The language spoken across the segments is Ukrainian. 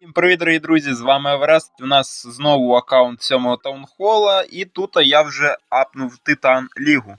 Всім привіт, дорогі друзі! З вами Еверест. У нас знову аккаунт 7 таунхола, і тут я вже апнув Титан Лігу.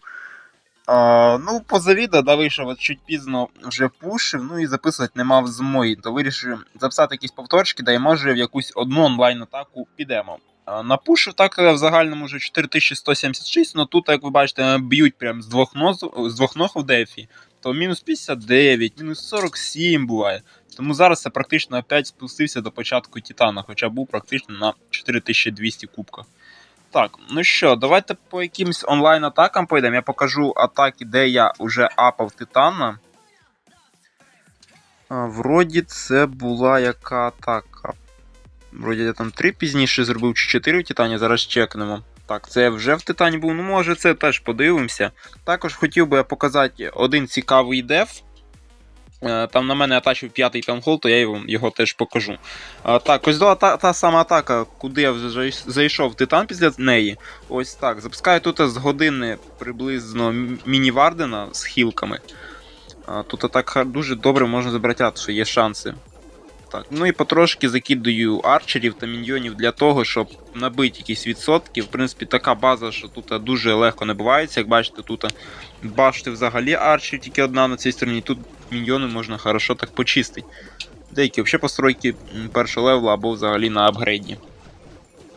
А, ну, поза відео, да, вийшов чуть пізно вже пушив, ну і записувати не мав змоги, то вирішив записати якісь повторчики, да і може в якусь одну онлайн-атаку підемо. А, напушив так е, в загальному вже 4176, але тут, як ви бачите, б'ють прям з двох, ног, з двох ног в дефі, то мінус 59, мінус 47 буває. Тому зараз я практично опять спустився до початку Титана, хоча був практично на 4200 кубках. Так, ну що, давайте по якимсь онлайн-атакам пойдемо. Я покажу атаки, де я вже апав Титана. А, Вроді це була яка атака. Вроді я там 3 пізніше зробив чи 4 в Титані, зараз чекнемо. Так, це вже в Титані був, ну може це теж подивимося. Також хотів би я показати один цікавий деф. Е, Там на мене атачив п'ятий таунхол, то я вам його теж покажу. Так, ось та, та сама атака, куди я вже зайшов титан після неї. Ось так. Запускаю тут з години приблизно міні-вардена з хілками. Тут так дуже добре можна забрати, що є шанси. Так, ну і потрошки закидаю арчерів та міньйонів для того, щоб набити якісь відсотки. В принципі, така база, що тут дуже легко набивається. Як бачите, тут башти взагалі арчерів тільки одна на цій стороні. Тут міньйони можна хорошо так почистити. Деякі взагалі постройки першого левела або взагалі на апгрейді.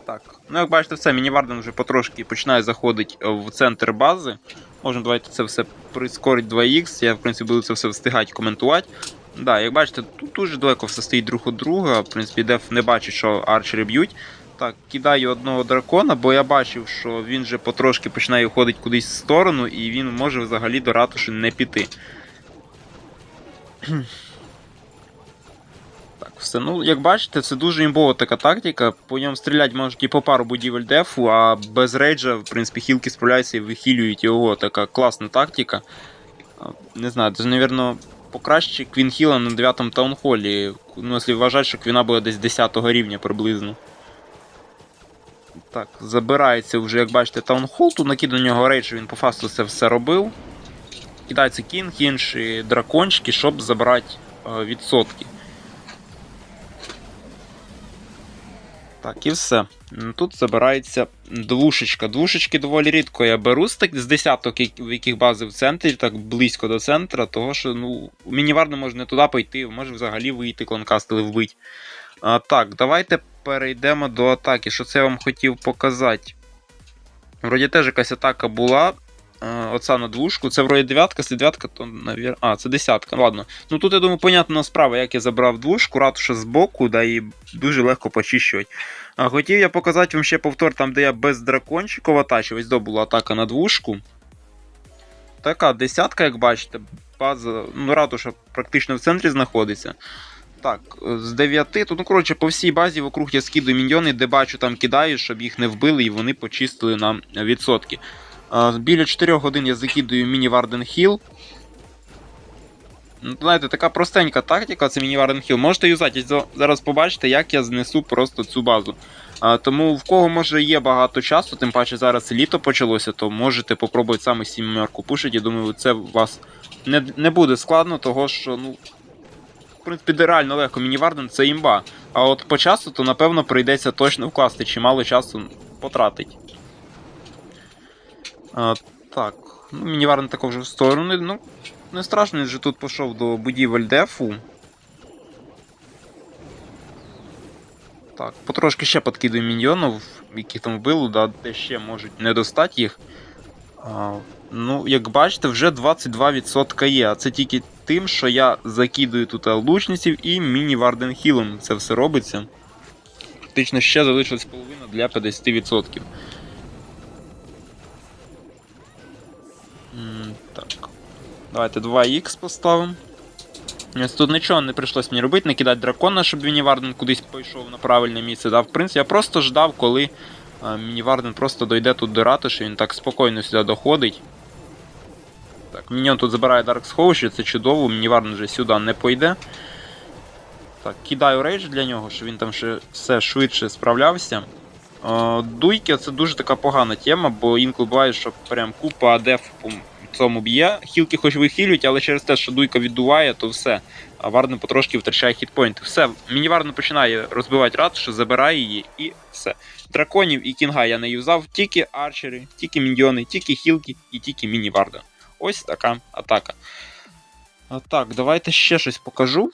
Так, ну як бачите, все, мініварден вже потрошки починає заходити в центр бази. Можна давайте це все прискорити 2х. Я, в принципі, буду це все встигати коментувати. Да, як бачите, тут дуже далеко все стоїть друг від друга. В принципі, деф не бачить, що арчери б'ють. Так, кидаю одного дракона, бо я бачив, що він вже потрошки починає уходити кудись в сторону, і він може взагалі до ратуші не піти. Так, все. Ну, як бачите, це дуже імбова така тактика. По ньому стріляти можуть і по пару будівель дефу, а без рейджа, в принципі, хілки справляються і вихилюють його. Така класна тактика. Не знаю, це, мабуть, покраще Квін Хіла на 9 таунхолі. Ну, якщо вважати, що Квіна буде десь 10 рівня приблизно. Так, забирається вже, як бачите, таунхол. Тут накид на нього рейдж, він по фасту це все робив. Кидається кінг, інші дракончики, щоб забрати е, відсотки. Так, і все. Тут забирається двушечка. Двушечки доволі рідко я беру з, так, з десяток, в яких бази в центрі, так близько до центра, того що ну, мініварно може не туди пойти, може взагалі вийти кланкастили вбити. А, так, давайте перейдемо до атаки. Що це я вам хотів показати? Вроді теж якась атака була. Е, Оця на двушку. Це вроді дев'ятка, це дев'ятка, то навір... А, це десятка. Ладно. Ну тут, я думаю, понятна справа, як я забрав двушку, ратуша з боку, да і дуже легко почищувати. А хотів я показати вам ще повтор, там, де я без дракончиків атачив. Ось до була атака на двушку. Така десятка, як бачите, база, ну, ратуша практично в центрі знаходиться. Так, з 9, тут, ну, коротше, по всій базі вокруг я скидую міньйони, де бачу, там кидаю, щоб їх не вбили і вони почистили нам відсотки. Біля 4 годин я закидую міні-Варден Хіл. Ну, Знаєте, така простенька тактика, це міні-Варден Хіл. Можете юзати, зараз побачите, як я знесу просто цю базу. Тому в кого може є багато часу, тим паче зараз літо почалося, то можете попробувати саме сімерку пушити. Я думаю, це у вас не, не буде складно, того що, ну. В принципі, реально легко, міні-Варден це імба. А от по часу, то напевно прийдеться точно вкласти, чимало часу потратить. А, так, ну, мініварний також вже в сторону. Ну, не страшно, він же тут пішов до будівель дефу. Так, потрошки ще подкидаю міньйонів, яких там вбили, да, де ще можуть не достати їх. А, ну, як бачите, вже 22% є. А це тільки тим, що я закидую тут лучниців і міні-варден хілом це все робиться. Фактично ще залишилась половина для 50%. Так. Давайте 2х поставимо. Ось Тут нічого не прийшлось мені робити, не кидати дракона, щоб Мініварден кудись пішов на правильне місце. Да? В принципі, я просто ждав, коли а, Мініварден просто дойде тут до ратуші, він так спокійно сюди доходить. Так, Міньон тут забирає Dark Scourge, це чудово, Мініварден вже сюди не пойде. Так, кидаю рейдж для нього, щоб він там ще все швидше справлявся. Е, Дуйки це дуже така погана тема, бо інколи буває, що прям купа адеф цьому б'є. Хілки хоч вихилюють, але через те, що дуйка віддуває, то все. А Варден потрошки втрачає хітпойнти. Все, міні-Варден починає розбивати ратушу, забирає її і все. Драконів і кінга я не юзав, тільки арчери, тільки міньйони, тільки хілки і тільки міні-Варден. Ось така атака. А, так, давайте ще щось покажу.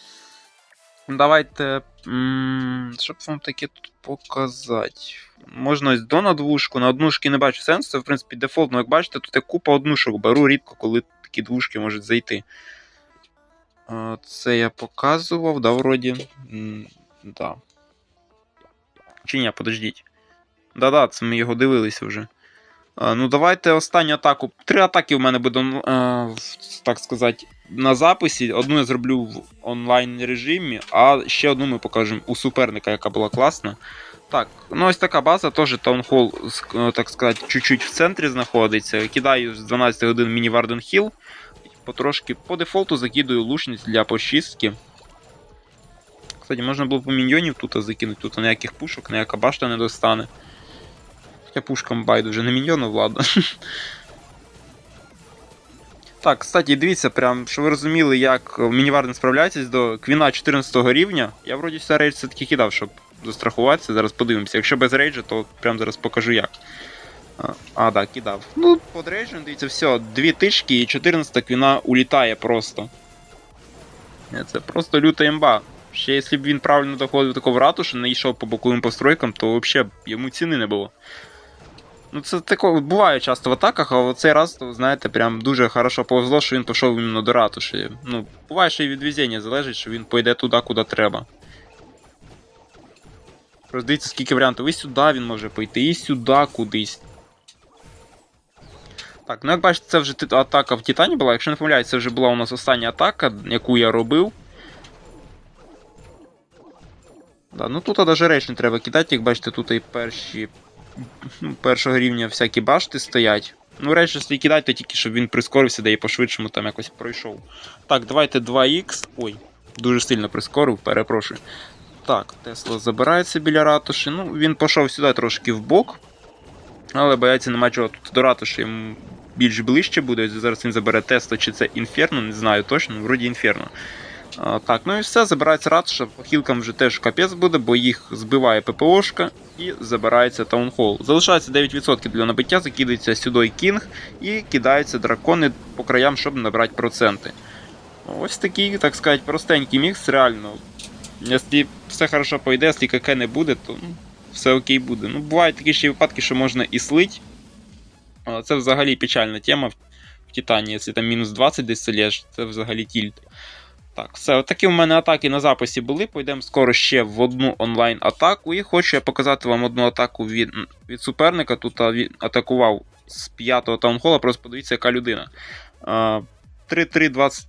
Давайте. М, Щоб вам таке тут показати. Можна ось до на двушку, на однушки не бачу сенсу. Це, в принципі, дефолтно, як бачите, тут я купа однушок беру рідко, коли такі двушки можуть зайти. Це я показував, да, вроді. Да. Чи ні, подождіть. Да-да, це ми його дивилися вже. А, ну, давайте останню атаку. Три атаки в мене буде, е, так сказати, на записі. Одну я зроблю в онлайн режимі, а ще одну ми покажемо у суперника, яка була класна. Так, ну ось така база, теж таунхол, так сказати, чуть-чуть в центрі знаходиться. Кидаю з 12 годин міні Варден Хіл. Потрошки по дефолту закидую лучниць для почистки. Кстати, можна було у міньйонів тут закинути, тут ніяких пушок, ніяка башта не достане. Хоча пушкам байдуже, не міньйону, ладно. Так, кстати, дивіться, прям, що ви розуміли, як мініварden справляється до квіна 14 рівня. Я вроді все рейдж все-таки кидав, щоб застрахуватися. Зараз подивимося. Якщо без рейджа, то прям зараз покажу як. А, а да, кидав. Ну, под рейджем, дивіться, все, дві тички і 14 квіна улітає просто. Е, Це просто люта імба. Ще якщо б він правильно доходив до такого ратушу, не йшов по боковим постройкам, то взагалі йому ціни не було. Ну, це тако буває часто в атаках, а в цей раз, то, знаєте, прям дуже хорошо повезло, що він пішов іменно до ратуші. Ну, буває, що і від везіння залежить, що він пойде туди, куди треба. Просто дивіться, скільки варіантів. І сюди він може пойти, і сюди кудись. Так, ну як бачите, це вже атака в Титані була. Якщо не помиляюсь, це вже була у нас остання атака, яку я робив. Да, ну тут навіть рейдж не треба кидати, як бачите, тут і перші ну, першого рівня всякі башти стоять. Ну, речі, якщо кидати, то тільки щоб він прискорився, да і по-швидшому там якось пройшов. Так, давайте 2х. Ой, дуже сильно прискорив, перепрошую. Так, Тесла забирається біля ратуші. Ну, він пішов сюди трошки в бок. Але бояться нема чого тут до ратуші йому більш ближче буде. Зараз він забере Тесла, чи це Інферно, не знаю точно, вроді Інферно. Так, ну і все, забирається ратуша, по хілкам вже теж капець буде, бо їх збиває ППОшка і забирається таунхол. Залишається 9% для набиття, закидається сюди кінг і кидаються дракони по краям, щоб набрати проценти. Ось такий, так сказати, простенький мікс, реально. Якщо все хорошо пойде, якщо КК не буде, то ну, все окей буде. Ну, бувають такі ще випадки, що можна і слить. Це взагалі печальна тема в Титані, якщо там мінус 20 десь селєш, це взагалі тільт. Так, все, отакі у мене атаки на записі були. Пойдемо скоро ще в одну онлайн-атаку. І хочу я показати вам одну атаку від від суперника. Тут він атакував з 5-го таунхола, просто подивіться, яка людина. 3320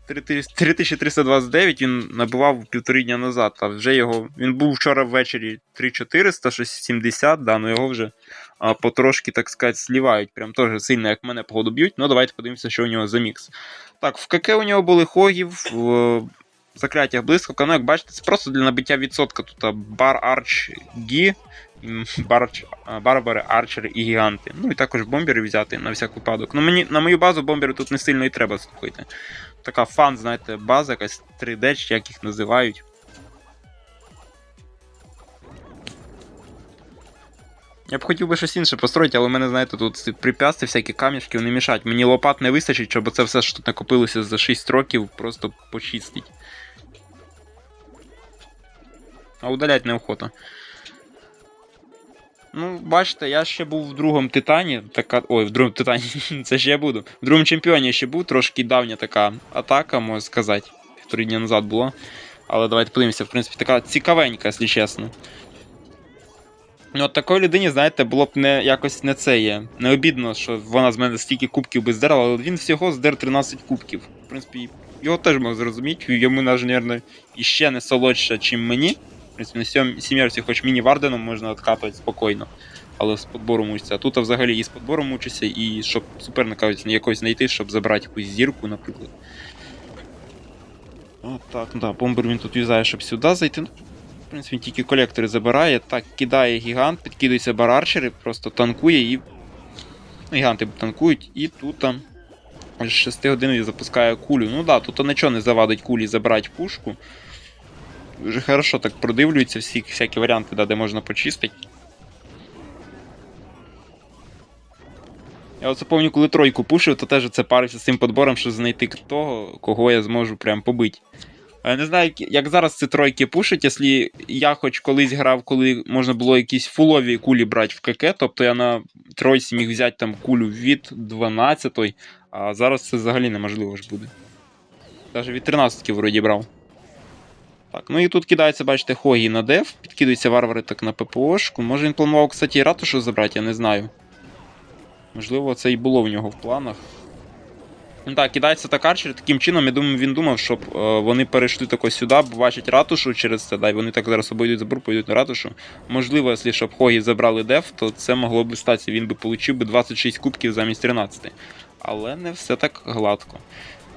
3329 він набивав півтори дня назад, а вже його. Він був вчора ввечері 3400, щось 70, да, ну його вже а, потрошки, так сказати, слівають. Прям теж сильно, як мене погоду б'ють. Ну, давайте подивимося, що у нього за мікс. Так, в КК у нього були хогів, в закляттях блискавка. Ну, як бачите, це просто для набиття відсотка. Тут бар арч гі, барбари, арчери і гіганти. Ну і також бомбери взяти на всяк випадок. Ну, мені, на мою базу бомбери тут не сильно і треба, слухайте. Така фан, знаєте, база, якась 3D, чи як їх називають. Я б хотів би щось інше построїти, але в мене, знаєте, тут припясти, всякі камішки, вони мішають. Мені лопат не вистачить, щоб це все, що тут накопилося за 6 років, просто почистити. А удалять неохота. Ну, бачите, я ще був в другому титані. Така. Ой, в другому титані, це ще буду. В другому чемпіоні ще був, трошки давня така атака, можна сказати. Півтори дні назад була. Але давайте подивимося, в принципі, така цікавенька, якщо чесно. Ну, от такої людині, знаєте, було б не якось не це є. Не обідно, що вона з мене стільки кубків би здерла, але він всього здер 13 кубків. В принципі, його теж можна зрозуміти, йому, навіть, мабуть, іще не солодше, чим мені. Принципі, на сімерці, хоч міні-варденом можна откатувати спокійно, але з подбором мучиться. А тут взагалі і з подбором мучиться, і щоб суперника ось якогось знайти, щоб забрати якусь зірку, наприклад. От так, ну да, бомбер він тут юзає, щоб сюди зайти. Ну, в принципі, він тільки колектори забирає. Так, кидає гігант, підкидується барарчери, просто танкує і. Ну, гіганти танкують, і тут там з 6 годин я запускаю кулю. Ну да, тут нічого не завадить кулі забрати пушку. Дуже хорошо так продивлюються всі всякі варіанти, да, де можна почистити. Я оце пам'ятаю, коли тройку пушив, то теж це парився з цим подбором, щоб знайти того, кого я зможу прям побити. Я не знаю, як- як зараз ці тройки пушать, якщо я хоч колись грав, коли можна було якісь фулові кулі брати в КК, тобто я на тройці міг взяти там кулю від 12, а зараз це взагалі неможливо ж буде. Навіть від 13 вроді брав. Так, ну і тут кидається, бачите, Хогі на деф, підкидаються варвари так на ППОшку. Може він планував, кстати, і ратушу забрати, я не знаю. Можливо, це і було в нього в планах. Ну так, кидається так арчер, таким чином, я думаю, він думав, щоб е, вони перейшли тако сюди, бо бачать ратушу через це, да, і вони так зараз обійдуть забор, поїдуть на ратушу. Можливо, якщо щоб Хогі забрали деф, то це могло б статися, він би отримав би 26 кубків замість 13. Але не все так гладко.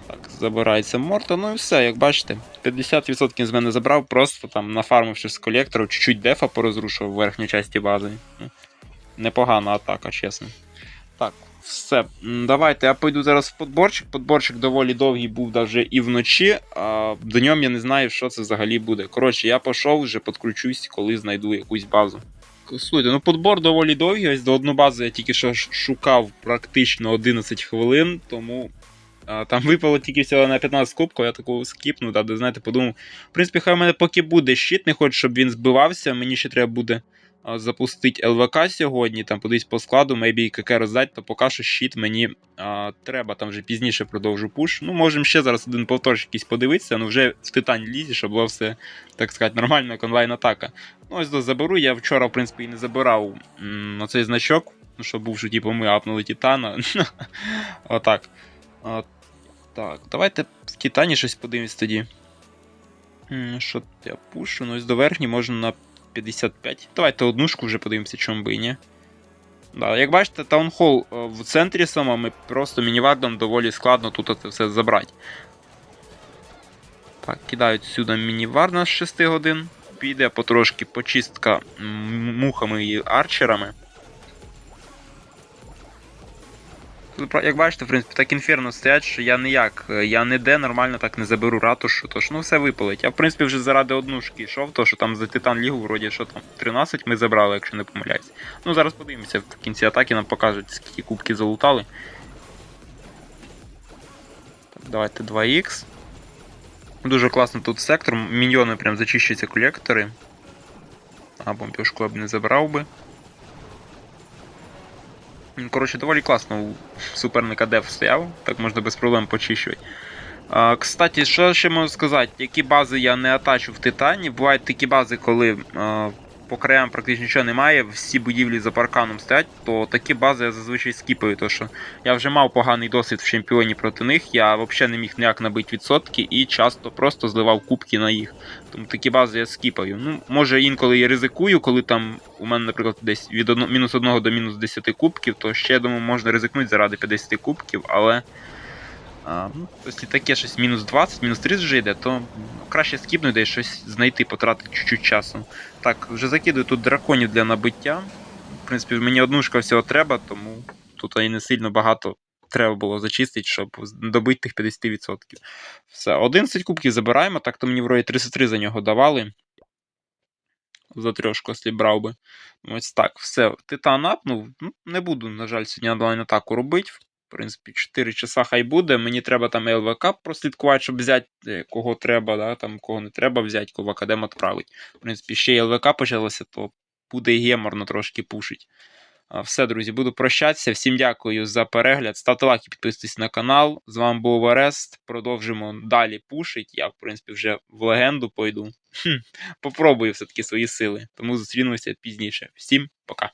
Так, забирається Морта, ну і все, як бачите. 50% з мене забрав, просто там нафармивши з колекторів, чуть-чуть дефа порозрушив в верхній часті бази. Ну, Непогана атака, чесно. Так, все. Давайте я пойду зараз в подборчик. Подборчик доволі довгий був даже і вночі, а до ньому я не знаю, що це взагалі буде. Коротше, я пішов, вже підключусь, коли знайду якусь базу. Слухайте, ну подбор доволі довгий. Ось до одну базу я тільки що шукав практично 11 хвилин, тому там випало тільки всього на 15 кубків, я такого скіпнув, да, де, знаєте, подумав. В принципі, хай у мене поки буде щит, не хочу, щоб він збивався. Мені ще треба буде а, запустити ЛВК сьогодні, там подивись по складу, maybe і КК роздати, то поки що щит мені а, треба, там вже пізніше продовжу пуш. Ну, можемо ще зараз один повторчик якийсь подивитися, ну вже в титань лізі, щоб було все, так сказати, нормально, як онлайн-атака. Ну, ось до заберу. Я вчора, в принципі, і не забирав м, оцей значок, ну, що був, що типу, ми апнули Титана. Отак. А, так, давайте в Титані щось подивимось тоді. Що я пушу? Ну, ось до верхній можна на 55. Давайте однушку вже подивимося, чому би і ні. Да, як бачите, таунхол е, в центрі самому, просто мінівардом доволі складно тут це все забрати. Так, кидають сюди мінівар на 6 годин. Піде потрошки почистка мухами і арчерами. Як бачите, в принципі, так інферно стоять, що я ніяк, е, я ніде нормально так не заберу ратушу, тож ну все випалить. Я в принципі вже заради однушки йшов, то що там за Титан Лігу, вроді що там 13 ми забрали, якщо не помиляюсь. Ну зараз подивимося, в кінці атаки нам покажуть, скільки кубки залутали. Так, давайте 2х. Дуже класно тут сектор, міньйони прям зачищуються колектори. А бомбіжку я б не забрав би. Коротше, доволі класно у суперника деф стояв, так можна без проблем почищувати. А, кстати, що ще можу сказати, які бази я не атачу в Титані. Бувають такі бази, коли а, по краям практично нічого немає, всі будівлі за парканом стоять, то такі бази я зазвичай скіпаю, тому що я вже мав поганий досвід в чемпіоні проти них, я взагалі не міг ніяк набити відсотки і часто просто зливав кубки на їх. Тому такі бази я скіпаю. Ну, може інколи я ризикую, коли там у мене, наприклад, десь від мінус 1 до мінус 10 кубків, то ще я думаю, можна ризикнути заради 50 кубків, але. А, ну, якщо таке щось мінус 20, мінус 30 вже йде, то ну, краще скіпнути і щось знайти, потратити чуть-чуть часу. Так, вже закидую тут драконів для набиття. В принципі, мені однушка всього треба, тому тут і не сильно багато треба було зачистити, щоб добити тих 50%. Все, 11 кубків забираємо, так то мені вроді 33 за нього давали. За трьошку, якщо брав би. Ось так, все. Титан апнув. Ну, не буду, на жаль, сьогодні онлайн атаку робити. В принципі, 4 часа хай буде. Мені треба там ЛВК прослідкувати, щоб взяти е, кого треба, да, там, кого не треба взяти, кого в академ відправити. В принципі, ще й ЛВК почалося, то буде і геморно трошки пушить. Все, друзі, буду прощатися. Всім дякую за перегляд. Ставте лайки, підписуйтесь на канал. З вами був Арест. Продовжимо далі пушить. Я, в принципі, вже в легенду пойду. Хм, Попробую все-таки свої сили. Тому зустрінемося пізніше. Всім пока.